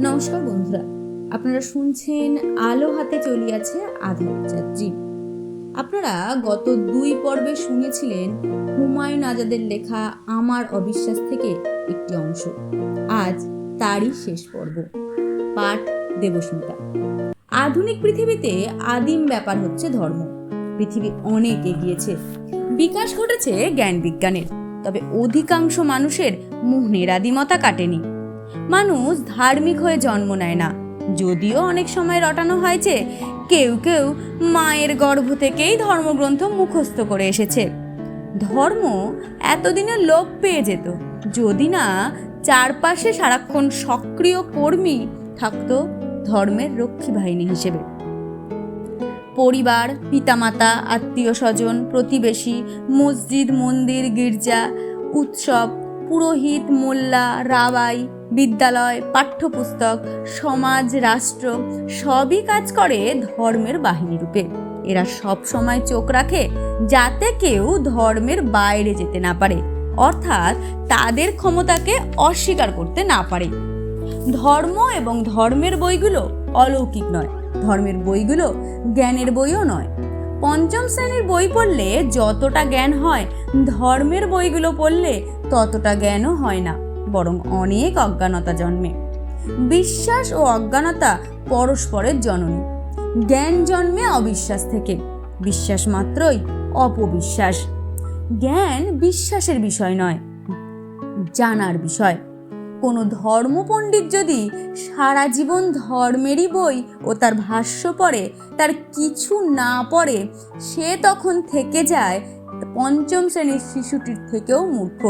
নমস্কার বন্ধুরা, আপনারা শুনছেন আলো হাতে চলিয়াছে আধার যাত্রী আপনারা গত দুই পর্বে শুনেছিলেন হুমায়ুন আজাদের লেখা আমার অবিশ্বাস থেকে একটি অংশ। আজ তারই শেষ পর্ব, পাঠ দেবস্মিতা। আধুনিক পৃথিবীতে আদিম ব্যাপার হচ্ছে ধর্ম। পৃথিবী অনেক এগিয়েছে। বিকাশ ঘটেছে জ্ঞান বিজ্ঞানের। তবে অধিকাংশ মানুষের মোহনের আদিমতা কাটেনি। মানুষ ধার্মিক হয়ে জন্ম নেয় না। যদিও অনেক সময় রটানো হয় যে, কেউ কেউ মায়ের গর্ভ থেকেই ধর্মগ্রন্থ মুখস্থ করে এসেছে। ধর্ম এতদিনে লোপ পেয়ে যেত। যদি না চারপাশে সারাক্ষণ সক্রিয় কর্মী থাকতো ধর্মের রক্ষী বাহিনী হিসেবে। পরিবার, পিতামাতা আত্মীয় স্বজন প্রতিবেশী, মসজিদ, মন্দির, গির্জা, উৎসব, পুরোহিত, মোল্লা, রাবাই বিদ্যালয়, পাঠ্যপুস্তক, সমাজ, রাষ্ট্র সবই কাজ করে ধর্মের বাহিনী রূপে। এরা সব সময় চোখ রাখে যাতে কেউ ধর্মের বাইরে যেতে না পারে, অর্থাৎ তাদের ক্ষমতাকে অস্বীকার করতে না পারে। ধর্ম এবং ধর্মের বইগুলো অলৌকিক নয়, ধর্মের বইগুলো জ্ঞানের বইও নয়। পঞ্চম শ্রেণির বই পড়লে যতটা জ্ঞান হয়, ধর্মের বইগুলো পড়লে ততটা জ্ঞানও হয় না। বরং অনেক অজ্ঞানতা জন্মে। বিশ্বাস ও অজ্ঞানতা পরস্পরের জননী। জ্ঞান জন্মে অবিশ্বাস থেকে। বিশ্বাস মাত্রই অপবিশ্বাস। জ্ঞান বিশ্বাসের বিষয় নয়, জানার বিষয়। কোনো ধর্মপণ্ডিত যদি সারা জীবন ধর্মেরই বই ও তার ভাষ্য পড়ে, তার কিছু না পড়ে, সে তখন থেকে যায় পঞ্চম শ্রেণির শিশুটির থেকেও মূর্খ।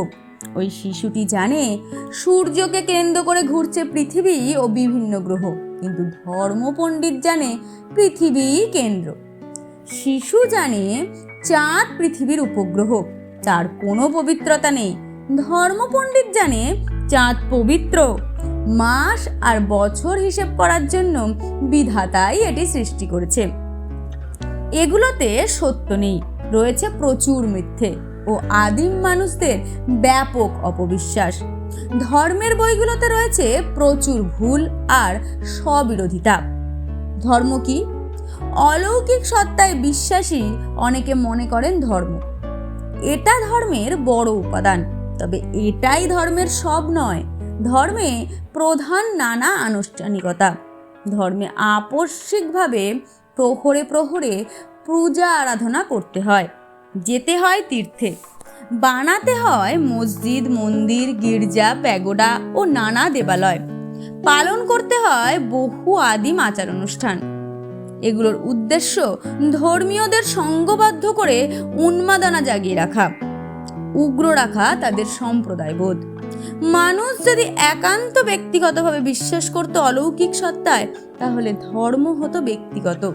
ওই শিশুটি জানে সূর্যকে কেন্দ্র করে ঘুরছে পৃথিবী ও বিভিন্ন গ্রহ, কিন্তু ধর্মপণ্ডিত জানে পৃথিবী কেন্দ্র। শিশু জানে চাঁদ পৃথিবীর উপগ্রহ, তার কোনো পবিত্রতা নেই। ধর্মপণ্ডিত জানে চাঁদ পবিত্র, মাস আর বছর হিসেব করার জন্য বিধাতাই এটি সৃষ্টি করেছে। এগুলোতে সত্য নেই, রয়েছে প্রচুর মিথ্যে। ও আদিম মানুষদের ব্যাপক অপবিশ্বাস। ধর্মের বইগুলোতে রয়েছে প্রচুর ভুল আর স্ববিরোধিতা। ধর্ম কি? অলৌকিক সত্তায় বিশ্বাসী অনেকে মনে করেন ধর্ম। এটা ধর্মের বড় উপাদান, তবে এটাই ধর্মের সব নয়। ধর্মে প্রধান নানা আনুষ্ঠানিকতা। ধর্মে আপস্যিকভাবে প্রহরে প্রহরে পূজা আরাধনা করতে হয়। যেতে হয় তীর্থে। বানাতে হয় মসজিদ, মন্দির, গির্জা, প্যাগোডা ও নানা দেবালয়। পালন করতে হয় বহু আদিম আচার অনুষ্ঠান এগুলোর উদ্দেশ্য ধর্মীয়দের সঙ্গবদ্ধ করে উন্মাদনা জাগিয়ে রাখা। উগ্র রাখা তাদের সম্প্রদায়বোধ। মানুষ যদি একান্ত ব্যক্তিগতভাবে বিশ্বাস করতো অলৌকিক সত্তায়, তাহলে ধর্ম হতো ব্যক্তিগত।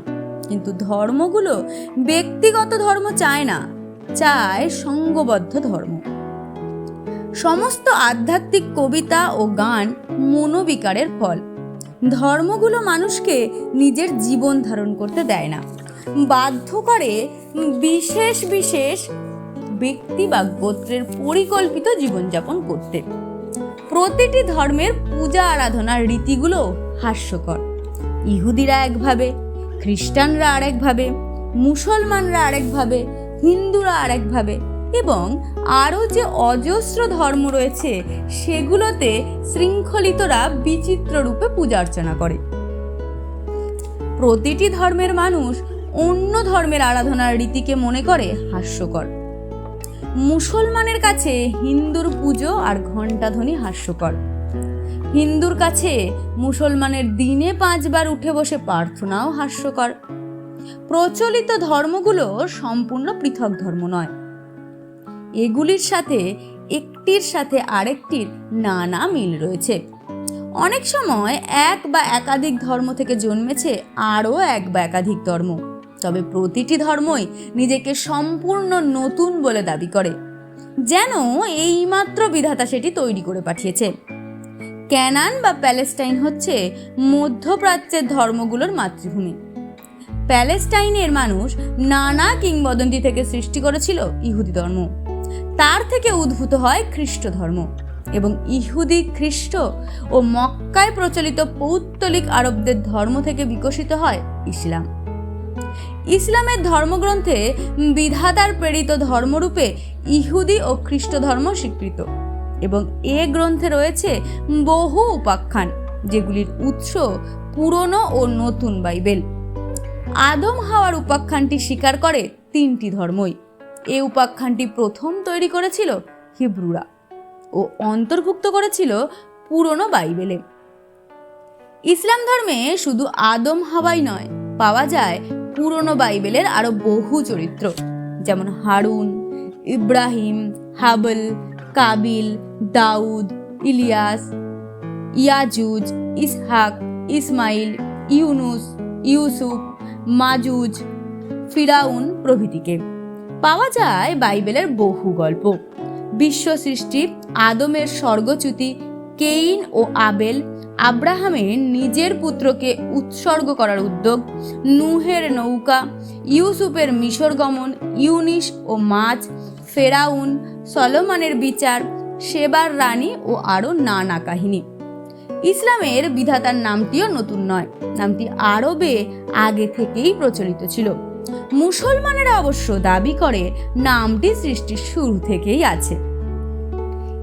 কিন্তু ধর্মগুলো ব্যক্তিগত ধর্ম চায় না, চায় সঙ্গবদ্ধ ধর্ম। সমস্ত আধ্যাত্মিক কবিতা ও গান মনোবিকারের ফল। ধর্মগুলো মানুষকে নিজের জীবন ধারণ করতে দেয় না। বাধ্য করে বিশেষ বিশেষ ব্যক্তি বা গোত্রের পরিকল্পিত জীবনযাপন করতে। প্রতিটি ধর্মের পূজা আরাধনার রীতিগুলো হাস্যকর। ইহুদিরা একভাবে খ্রিস্টানরা আরেকভাবে মুসলমানরা আরেকভাবে হিন্দুরা আরেকভাবে এবং আরও যে অজস্র ধর্ম রয়েছে সেগুলোতে শৃঙ্খলিতরা বিচিত্র রূপে পূজা অর্চনা করে। প্রতিটি ধর্মের মানুষ অন্য ধর্মের আরাধনার রীতিকে মনে করে হাস্যকর। মুসলমানের কাছে হিন্দুর পুজো আর ঘণ্টাধ্বনি হাস্যকর। হিন্দুর কাছে মুসলমানের দিনে পাঁচবার উঠে বসে প্রার্থনাও হাস্যকর। প্রচলিত ধর্মগুলো সম্পূর্ণ পৃথক ধর্ম নয়। এগুলির সাথে, একটির সাথে আরেকটির নানা মিল রয়েছে। অনেক সময় এক বা একাধিক ধর্ম থেকে জন্মেছে আরও এক বা একাধিক ধর্ম। তবে প্রতিটি ধর্মই নিজেকে সম্পূর্ণ নতুন বলে দাবি করে। যেন এইমাত্র বিধাতা সেটি তৈরি করে পাঠিয়েছে। ক্যানান বা প্যালেস্টাইন হচ্ছে মধ্যপ্রাচ্যের ধর্মগুলোর মাতৃভূমি। প্যালেস্টাইনের মানুষ নানা কিংবদন্তি থেকে সৃষ্টি করেছিল ইহুদি ধর্ম। তার থেকে উদ্ভূত হয় খ্রিস্ট ধর্ম এবং ইহুদি খ্রিস্ট ও মক্কায় প্রচলিত পৌত্তলিক আরবদের ধর্ম থেকে বিকশিত হয় ইসলাম। ইসলামের ধর্মগ্রন্থে বিধাতার প্রেরিত ধর্মরূপে ইহুদি ও খ্রিস্ট ধর্ম স্বীকৃত। এবং এ গ্রন্থে রয়েছে বহু উপাখ্যান, যেগুলির উৎস পুরনো ও নতুন বাইবেল। আদম হাওয়ার উপাখ্যানটি স্বীকার করে তিনটি ধর্মই। এ উপাখ্যানটি প্রথম তৈরি করেছিল হিব্রুরা ও অন্তর্ভুক্ত করেছিল পুরনো বাইবেলে। ইসলাম ধর্মে শুধু আদম হাওয়াই নয়, পাওয়া যায় পুরনো বাইবেলের আরও বহু চরিত্র, যেমন হারুন, ইব্রাহিম, হাবল কাবিল, দাউদ, ইলিয়াস, ইয়াজুজ, ইসহাক, ইসমাইল, ইউনুস, ইউসুফ, মাজুজ, ফিরাউন প্রভৃতিকে। পাওয়া যায় বাইবেলের বহু গল্প। বিশ্ব সৃষ্টি, আদমের স্বর্গচ্যুতি, কেইন ও আবেল, আব্রাহামের নিজের পুত্রকে উৎসর্গ করার উদ্যোগ, নুহের নৌকা, ইউসুফের মিশর গমন ইউনিস ও মাছ ফেরাউন, সলোমনের বিচার, সেবার রানী ও আরও নানা কাহিনী। ইসলামের বিধাতার নামটিও নতুন নয়, নামটি আরবে আগে থেকেই প্রচলিত ছিল। মুসলমানেরা অবশ্য দাবি করে নামটি সৃষ্টির শুরু থেকেই আছে।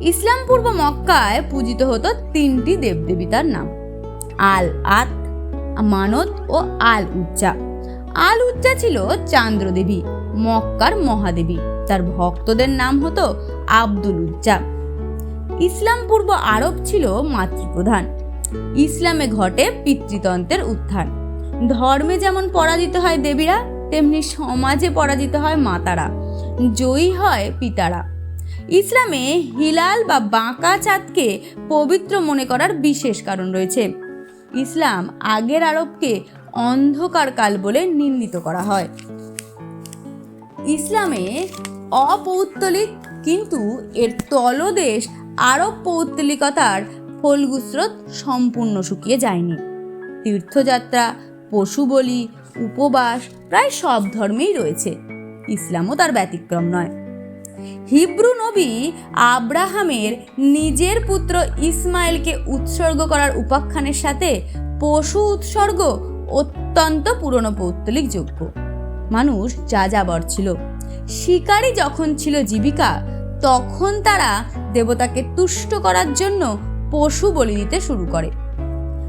ইসলাম পূর্ব মক্কায় পূজিত হতো তিনটি দেবদেবিতার নাম আল আত মানত ও আল উজ্জা আল উজ্জা ছিল চান্দ্রদেবী, মক্কার মহাদেবী। তার ভক্তদের নাম হতো আব্দুল উজ্জা ইসলাম পূর্ব আরব ছিল মাতৃপ্রধান। ইসলামে ঘটে পিতৃতন্ত্রের উত্থান। ধর্মে যেমন পরাজিত হয় দেবীরা, তেমনি সমাজে পরাজিত হয় মাতারা। জয়ী হয় পিতারা। ইসলামে হিলাল বা বাঁকা চাঁদকে পবিত্র মনে করার বিশেষ কারণ রয়েছে। ইসলাম আগের আরবকে অন্ধকার কাল বলে নিন্দিত করা হয়। ইসলামে অপৌত্তলিক, কিন্তু এর তলদেশ আরব পৌত্তলিকতার ফলগুস্রোত সম্পূর্ণ শুকিয়ে যায়নি। তীর্থযাত্রা, পশু বলি, উপবাস প্রায় সব ধর্মেই রয়েছে। ইসলামও তার ব্যতিক্রম নয়। হিব্রু নবী আব্রাহামের নিজের পুত্র ইসমাইলকে উৎসর্গ করার উপাখ্যানের সাথে পশু উৎসর্গ অত্যন্ত পুরনো পৌত্তলিক যোগ্য। মানুষ যা যাযাবর ছিল। শিকারী যখন ছিল জীবিকা, তখন তারা দেবতাকে তুষ্ট করার জন্য পশু বলি দিতে শুরু করে।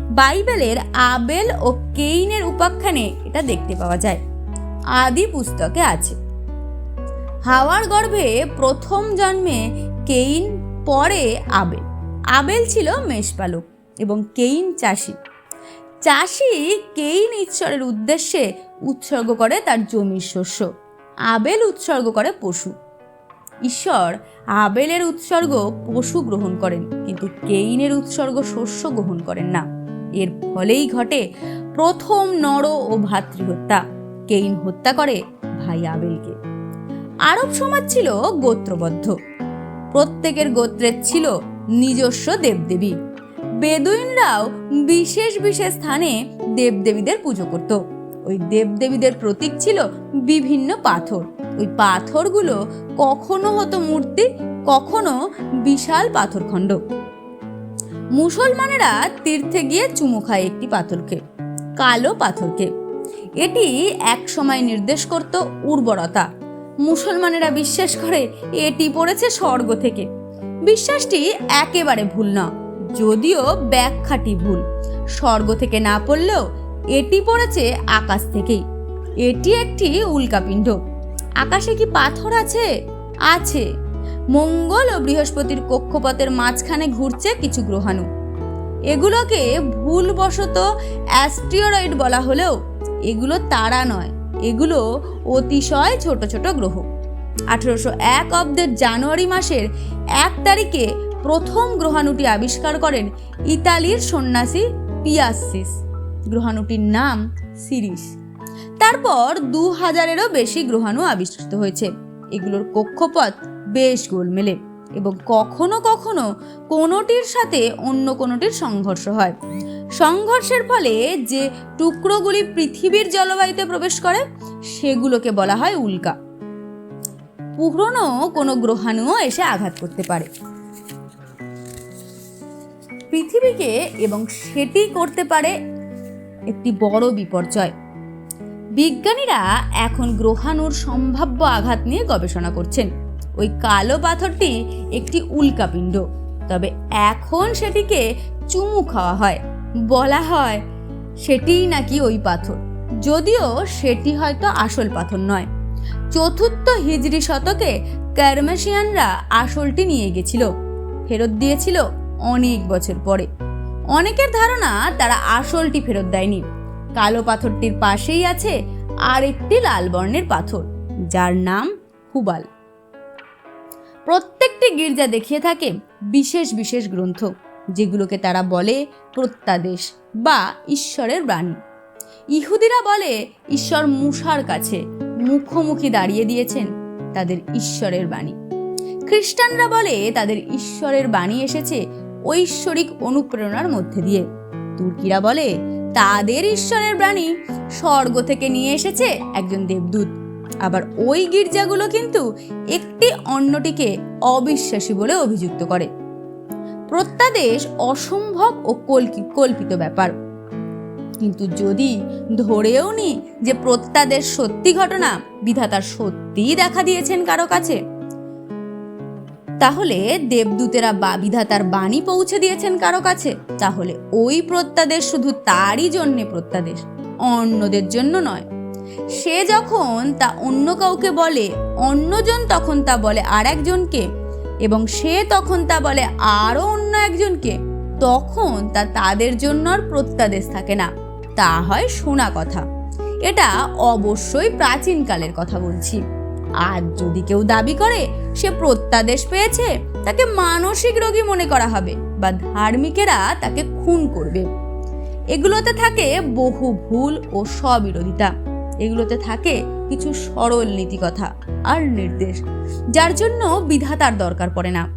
বাইবেলের আবেল ও কেইনের উপাখ্যানে এটা দেখতে পাওয়া যায়। আদি পুস্তকে আছে। হাওয়ার গর্ভে প্রথম জন্মে কেইন, পরে আবেল। আবেল ছিল মেষপালক এবং কেইন চাষি। চাষি কেইন ঈশ্বরের উদ্দেশ্যে উৎসর্গ করে তার জমির শস্য। আবেল উৎসর্গ করে পশু। ঈশ্বর আবেলের উৎসর্গ পশু গ্রহণ করেন, কিন্তু কেইনের উৎসর্গ শস্য গ্রহণ করেন না। এর ফলেই ঘটে প্রথম নর ও ভাতৃহত্যা। কেইন হত্যা করে ভাই আবেলকে। আরব সমাজ ছিল গোত্রবদ্ধ। প্রত্যেকের গোত্রের ছিল নিজস্ব দেবদেবী। বেদুইনরাও বিশেষ বিশেষ স্থানে দেবদেবীদের পুজো করত। ওই দেবদেবীদের প্রতীক ছিল বিভিন্ন পাথর। ওই পাথরগুলো কখনো হতো মূর্তি, কখনো বিশাল পাথরখণ্ড। মুসলমানেরা তীর্থে গিয়ে চুমু খায় একটি পাথরকে, কালো পাথরকে। এটি এক সময় নির্দেশ করত উর্বরতা। মুসলমানেরা বিশ্বাস করে এটি পড়েছে স্বর্গ থেকে। বিশ্বাসটি একেবারে ভুল না, যদিও ব্যাখ্যাটি ভুল। স্বর্গ থেকে না পড়লেও এটি পড়েছে আকাশ থেকেই। এটি একটি উল্কাপিণ্ড। আকাশে কি পাথর আছে? আছে। মঙ্গল ও বৃহস্পতির কক্ষপথের মাঝখানে ঘুরছে কিছু গ্রহাণু। এগুলোকে ভুলবশত অ্যাস্টিরয়েড বলা হলেও এগুলো তারা নয়, এগুলো অতিশয় ছোট ছোট গ্রহ। আঠেরোশো এক অব্দের জানুয়ারি মাসের এক তারিখে প্রথম গ্রহাণুটি আবিষ্কার করেন ইতালির সন্ন্যাসী পিয়াসিস। গ্রহাণুটির নাম সিরিস। তারপর দু হাজারেরও বেশি গ্রহাণু আবিষ্কৃত হয়েছে। এগুলোর কক্ষপথ বেশ গোলমেলে এবং কখনো কখনো কোনোটির সাথে অন্য কোনোটির সংঘর্ষ হয়। সংঘর্ষের ফলে যে টুকরোগুলি পৃথিবীর জলবায়ুতে প্রবেশ করে, সেগুলোকে বলা হয় উল্কা। পুরনো কোনো গ্রহাণুও এসে আঘাত করতে পারে। পৃথিবীকে এবং সেটি করতে পারে একটি বড় বিপর্যয়। বিজ্ঞানীরা এখন গ্রহাণুর সম্ভাব্য আঘাত নিয়ে গবেষণা করছেন। ওই কালো পাথরটি একটি উল্কাপিণ্ড। তবে এখন সেটিকে চুমু খাওয়া হয়। বলা হয় সেটিই নাকি ওই পাথর। যদিও সেটি হয়তো আসল পাথর নয়। চতুর্থ হিজড়ি শতকে কার্মেশিয়ানরা আসলটি নিয়ে গেছিল। ফেরত দিয়েছিল অনেক বছর পরে। অনেকের ধারণা তারা আসলটি ফেরত দেয়নি। কালো পাথরটির পাশেই আছে আর একটি লাল বর্ণের পাথর, যার নাম হুবাল প্রত্যেকটি গির্জা দেখিয়ে থাকে বিশেষ বিশেষ গ্রন্থ, যেগুলোকে তারা বলে প্রত্যাদেশ বা ঈশ্বরের বাণী। ইহুদিরা বলে ঈশ্বর মুসার কাছে মুখোমুখি দাঁড়িয়ে দিয়েছেন তাদের ঈশ্বরের বাণী। খ্রিস্টানরা বলে তাদের ঈশ্বরের বাণী এসেছে ঐশ্বরিক অনুপ্রেরণার মধ্যে দিয়ে। তুর্কিরা বলে, তাদের ঈশ্বরের বাণী স্বর্গ থেকে নিয়ে এসেছে একজন দেবদূত। আবার ওই গির্জাগুলো কিন্তু একটি অন্যটিকে অবিশ্বাসী বলে অভিযুক্ত করে। প্রত্যাদেশ অসম্ভব ও কল্পিত ব্যাপার। কিন্তু যদি ধরেও নি যে প্রত্যাদেশ সত্যি ঘটনা, বিধাতা সত্যিই দেখা দিয়েছেন কারও কাছে তাহলে দেবদূতেরা বা বিধাতার বাণী পৌঁছে দিয়েছেন কারও কাছে। তাহলে ওই প্রত্যাদেশ শুধু তারই জন্যে প্রত্যাদেশ, অন্যদের জন্য নয়। সে যখন তা অন্য কাউকে বলে, অন্যজন তখন তা বলে আর একজনকে এবং সে তখন তা বলে আরও অন্য একজনকে, তখন তা তাদের জন্য আর প্রত্যাদেশ থাকে না। তা হয় শোনা কথা। এটা অবশ্যই প্রাচীনকালের কথা বলছি। আর যদি কেউ দাবি করে, সে প্রত্যাদেশ পেয়েছে, তাকে মানসিক রোগী মনে করা হবে বা ধার্মিকেরা তাকে খুন করবে। এগুলোতে থাকে বহু ভুল ও স্ববিরোধিতা। এগুলোতে থাকে কিছু সরল নীতিকথা আর নির্দেশ, যার জন্য বিধাতার দরকার পড়ে না।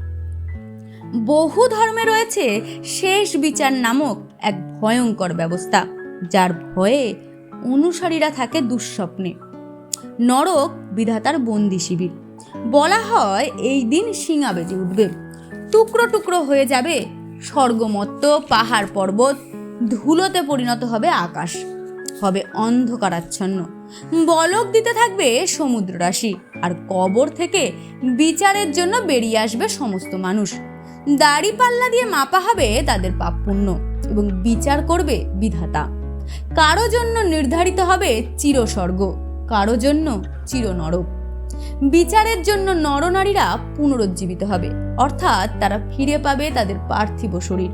বহু ধর্মে রয়েছে শেষ বিচার নামক এক ভয়ঙ্কর ব্যবস্থা, যার ভয়ে অনুসারীরা থাকে দুঃস্বপ্নে। নরক বিধাতার বন্দি শিবির। বলা হয় এই দিন শিঙা বেজে উঠবে। টুকরো টুকরো হয়ে যাবে স্বর্গমত্ত, পাহাড় পর্বত, ধুলোতে পরিণত হবে আকাশ, হবে অন্ধকারাচ্ছন্ন। বলক দিতে থাকবে সমুদ্র রাশি আর কবর থেকে বিচারের জন্য বেরিয়ে আসবে সমস্ত মানুষ। দাড়ি পাল্লা দিয়ে মাপা হবে তাদের পাপ পুণ্য এবং বিচার করবে বিধাতা। কারও জন্য নির্ধারিত হবে চিরস্বর্গ। কারও জন্য চিরনরক। বিচারের জন্য নরনারীরা পুনরুজ্জীবিত হবে। অর্থাৎ তারা ফিরে পাবে তাদের পার্থিব শরীর।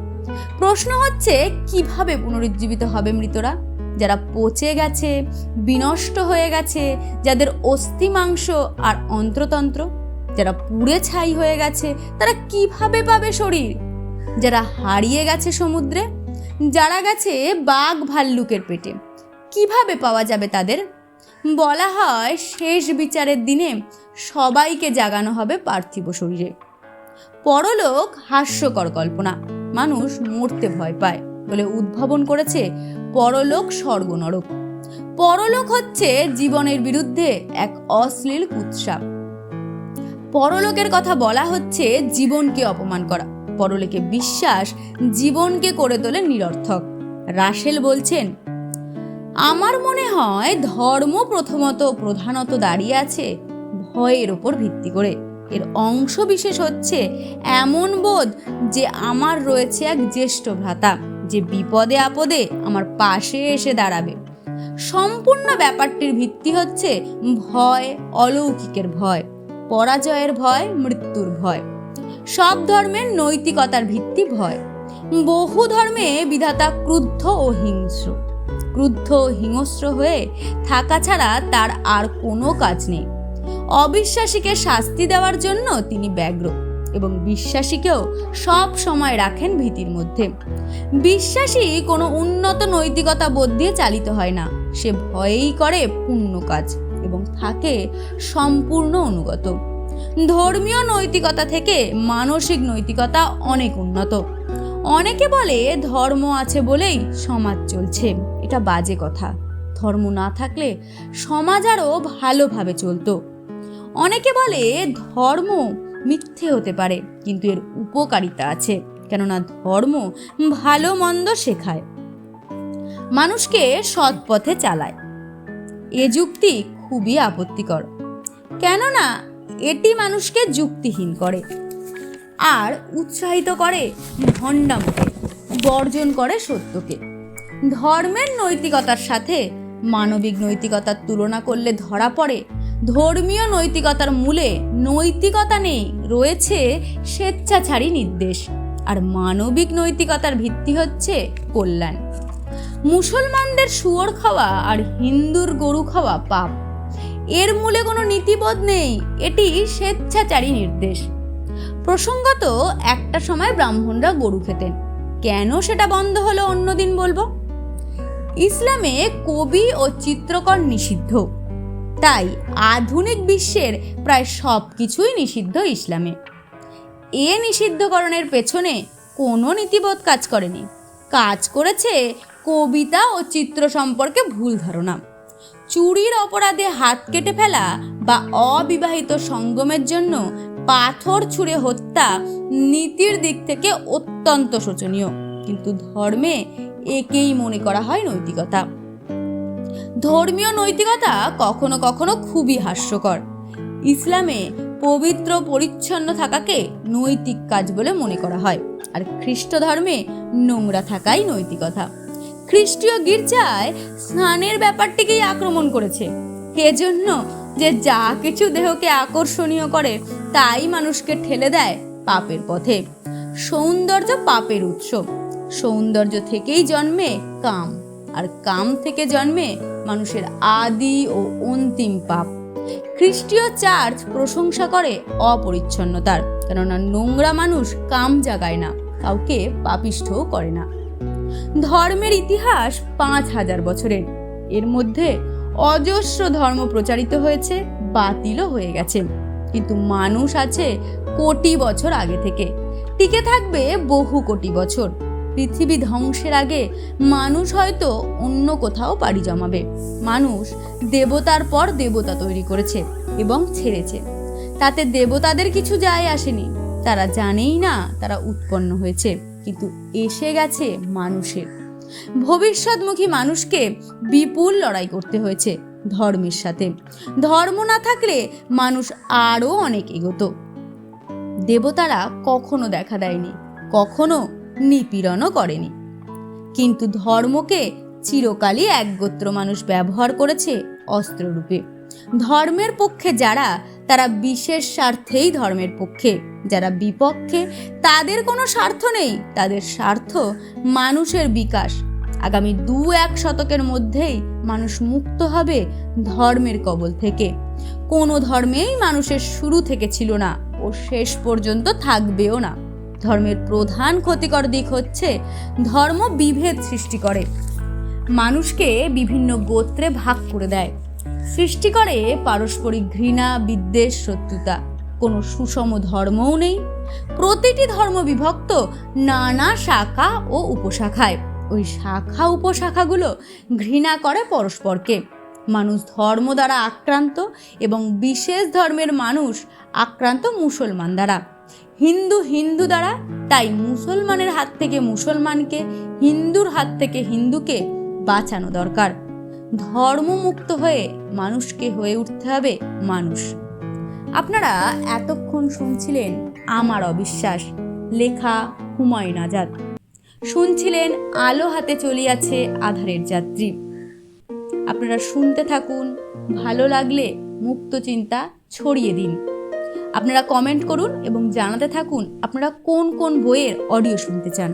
প্রশ্ন হচ্ছে, কীভাবে পুনরুজ্জীবিত হবে মৃতরা? যারা পচে গেছে, বিনষ্ট হয়ে গেছে, যাদের অস্থি মাংস আর অন্ত্রতন্ত্র? যারা পুড়ে ছাই হয়ে গেছে, তারা কীভাবে পাবে শরীর? যারা হারিয়ে গেছে সমুদ্রে? যারা গেছে বাঘ ভাল্লুকের পেটে। কীভাবে পাওয়া যাবে তাদের? বলা হয় শেষ বিচারের দিনে সবাইকে জাগানো হবে পার্থিব শরীরে। পরলোক হাস্যকর কল্পনা। মানুষ মরতে ভয় পায় বলে উদ্ভাবন করেছে পরলোক স্বর্গ নরক পরলোক হচ্ছে জীবনের বিরুদ্ধে এক অশ্লীল কুৎসাপ পরলোকের কথা বলা হচ্ছে জীবনকে অপমান করা। পরলোকে বিশ্বাস জীবনকে করে তোলে নিরর্থক। রাসেল বলছেন আমার মনে হয় ধর্ম প্রথমত প্রধানত দাঁড়িয়ে আছে ভয়ের ওপর ভিত্তি করে। এর অংশ বিশেষ হচ্ছে এমন বোধ যে আমার রয়েছে এক জ্যেষ্ঠ ভ্রাতা, যে বিপদে আপদে আমার পাশে এসে দাঁড়াবে। সম্পূর্ণ ব্যাপারটির ভিত্তি হচ্ছে ভয়, অলৌকিকের ভয়, পরাজয়ের ভয়, মৃত্যুর ভয়। সব ধর্মের নৈতিকতার ভিত্তি ভয়। বহু ধর্মে বিধাতা ক্রুদ্ধ ও হিংস্র। ক্রুদ্ধ হিংস্র হয়ে থাকা ছাড়া তার আর কোনো কাজ নেই। অবিশ্বাসীকে শাস্তি দেওয়ার জন্য তিনি ব্যগ্র এবং বিশ্বাসীকেও সব সময় রাখেন ভীতির মধ্যে। বিশ্বাসী কোনো উন্নত নৈতিকতা বোধ দিয়ে চালিত হয় না। সে ভয়েই করে পুণ্য কাজ এবং থাকে সম্পূর্ণ অনুগত। ধর্মীয় নৈতিকতা থেকে মানসিক নৈতিকতা অনেক উন্নত। অনেকে বলে ধর্ম আছে বলেই সমাজ চলছে। এটা বাজে কথা। ধর্ম না থাকলে সমাজ আরও ভালোভাবে চলতো। অনেকে বলে ধর্ম মিথ্যে হতে পারে, কিন্তু এর উপকারিতা আছে, কেননা ধর্ম ভালো মন্দ শেখায়। মানুষকে সৎ পথে চালায়। এ যুক্তি খুবই আপত্তিকর, কেননা এটি মানুষকে যুক্তিহীন করে আর উৎসাহিত করে ভণ্ডামকে, বর্জন করে সত্যকে। ধর্মের নৈতিকতার সাথে মানবিক নৈতিকতার তুলনা করলে ধরা পড়ে। ধর্মীয় নৈতিকতার মূলে নৈতিকতা নেই, রয়েছে স্বেচ্ছাচারী নির্দেশ। আর মানবিক নৈতিকতার ভিত্তি হচ্ছে কল্যাণ। মুসলমানদের শুয়োর খাওয়া আর হিন্দুর গরু খাওয়া পাপ। এর মূলে কোনো নীতিবোধ নেই, এটি স্বেচ্ছাচারী নির্দেশ। প্রসঙ্গত, একটা সময় ব্রাহ্মণরা গরু খেতেন। কেন সেটা বন্ধ হলো অন্যদিন বলব? ইসলামে কবি ও চিত্রকর নিষিদ্ধ। তাই আধুনিক বিশ্বের প্রায় সব কিছুই নিষিদ্ধ ইসলামে। এ নিষিদ্ধকরণের পেছনে কোনো নীতিবোধ কাজ করেনি। কাজ করেছে কবিতা ও চিত্র সম্পর্কে ভুল ধারণা। চুরির অপরাধে হাত কেটে ফেলা বা অবিবাহিত সঙ্গমের জন্য পাথর ছুঁড়ে হত্যা নীতির দিক থেকে অত্যন্ত শোচনীয়। কিন্তু ধর্মে একেই মনে করা হয় নৈতিকতা। ধর্মীয় নৈতিকতা কখনো কখনো খুবই হাস্যকর। ইসলামে পবিত্র পরিচ্ছন্ন থাকাকে নৈতিক কাজ বলে মনে করা হয়, আর খ্রিস্ট ধর্মে নোংরা থাকাই নৈতিকতা। খ্রিস্টীয় গির্জায় স্নানের ব্যাপারটিকেই আক্রমণ করেছে। এজন্য যে যা কিছু দেহকে আকর্ষণীয় করে, তাই মানুষকে ঠেলে দেয় পাপের পথে। সৌন্দর্য পাপের উৎস। সৌন্দর্য থেকেই জন্মে কাম। আর কাম থেকে জন্মে মানুষের আদি ও অন্তিম পাপ। খ্রিস্টীয় চার্চ প্রশংসা করে অপরিচ্ছন্নতার, কেননা নোংরা মানুষ কাম জাগায় না, কাউকে পাপিষ্ঠও করে না। ধর্মের ইতিহাস পাঁচ হাজার বছরের। এর মধ্যে অজস্র ধর্ম প্রচারিত হয়েছে, বাতিলও হয়ে গেছে। কিন্তু মানুষ আছে কোটি বছর আগে থেকে। টিকে থাকবে বহু কোটি বছর। পৃথিবী ধ্বংসের আগে মানুষ হয়তো অন্য কোথাও পাড়ি জমাবে। মানুষ দেবতার পর দেবতা তৈরি করেছে এবং ছেড়েছে। তাতে দেবতাদের কিছু যায় আসেনি। তারা জানেই না তারা উৎপন্ন হয়েছে, কিন্তু এসে গেছে মানুষের। ভবিষ্যৎমুখী মানুষকে বিপুল লড়াই করতে হয়েছে ধর্মের সাথে। ধর্ম না থাকলে মানুষ আরও অনেক এগোতো। দেবতারা কখনো দেখা দেয়নি, কখনো নিপীড়নও করেনি। কিন্তু ধর্মকে চিরকালই একগোত্র মানুষ ব্যবহার করেছে অস্ত্ররূপে। ধর্মের পক্ষে যারা, তারা বিশেষ স্বার্থেই ধর্মের পক্ষে। যারা বিপক্ষে, তাদের কোনো স্বার্থ নেই। তাদের স্বার্থ মানুষের বিকাশ। আগামী দু এক শতকের মধ্যেই মানুষ মুক্ত হবে ধর্মের কবল থেকে। কোনো ধর্মেই মানুষের শুরু থেকে ছিল না ও শেষ পর্যন্ত থাকবেও না। ধর্মের প্রধান ক্ষতিকর দিক হচ্ছে ধর্ম বিভেদ সৃষ্টি করে। মানুষকে বিভিন্ন গোত্রে ভাগ করে দেয়। সৃষ্টি করে পারস্পরিক ঘৃণা, বিদ্বেষ, শত্রুতা। কোনো সুষম ধর্মও নেই। প্রতিটি ধর্ম বিভক্ত নানা শাখা ও উপশাখায়। ওই শাখা উপশাখাগুলো ঘৃণা করে পরস্পরকে। মানুষ ধর্ম দ্বারা আক্রান্ত এবং বিশেষ ধর্মের মানুষ আক্রান্ত মুসলমান দ্বারা। হিন্দু হিন্দু দ্বারা, তাই মুসলমানের হাত থেকে মুসলমানকে, হিন্দুর হাত থেকে হিন্দুকে বাঁচানো দরকার। ধর্মমুক্ত হয়ে মানুষকে হয়ে উঠতে হবে মানুষ। আপনারা এতক্ষণ শুনছিলেন আমার অবিশ্বাস, লেখা হুমায়ুন আজাদ। শুনছিলেন আলো হাতে চলিয়াছে আধারের যাত্রী। আপনারা শুনতে থাকুন, ভালো লাগলে মুক্ত চিন্তা ছড়িয়ে দিন। আপনারা কমেন্ট করুন এবং জানাতে থাকুন আপনারা কোন কোন বইয়ের অডিও শুনতে চান।